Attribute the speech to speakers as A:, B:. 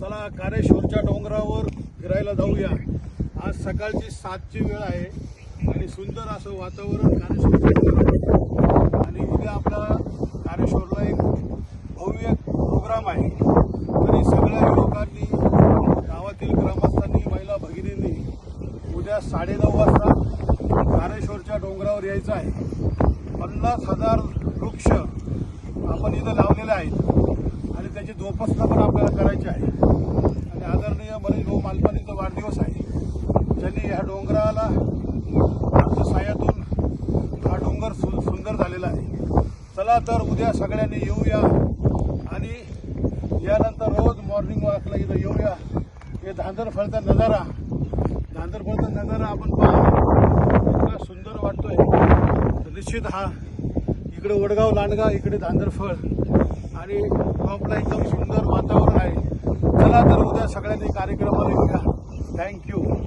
A: चला कारेश्वरच्या डोंगरावर फिरायला जाऊया. आज सकाळची सातची वेळ आहे आणि सुंदर असं वातावरण कारेश्वरच्या डोंगरावर. आणि उद्या आपला कारेश्वरला एक भव्य प्रोग्राम आहे. तरी सगळ्या युवकांनी गावातील ग्रामस्थांनी महिला भगिनींनी उद्या साडेनऊ वाजता कारेश्वरच्या डोंगरावर यायचं आहे. पन्नास हजार वृक्ष आपण इथं लावलेले आहेत. आणि त्याची जोपासना पण आपल्याला करायची आहे. भाऊ वाढदिवस आहे. ज्यांनी ह्या डोंगराला आमच्या सायातून हा डोंगर सु सुंदर झालेला आहे. चला तर उद्या सगळ्यांनी येऊया आणि यानंतर रोज मॉर्निंग वॉकला इथं येऊया. हे धांदरफळचा नजारा. धांदरफळचा नजारा आपण पहा. सुंदर वाटतोय. तर निश्चित हा. इकडे वडगाव लांडगा इकडे धांदरफळ आणि टॉपला एकदम सुंदर वातावरण आहे. चला तर उद्या सगळ्यांनी कार्यक्रमाला येऊया. Thank you.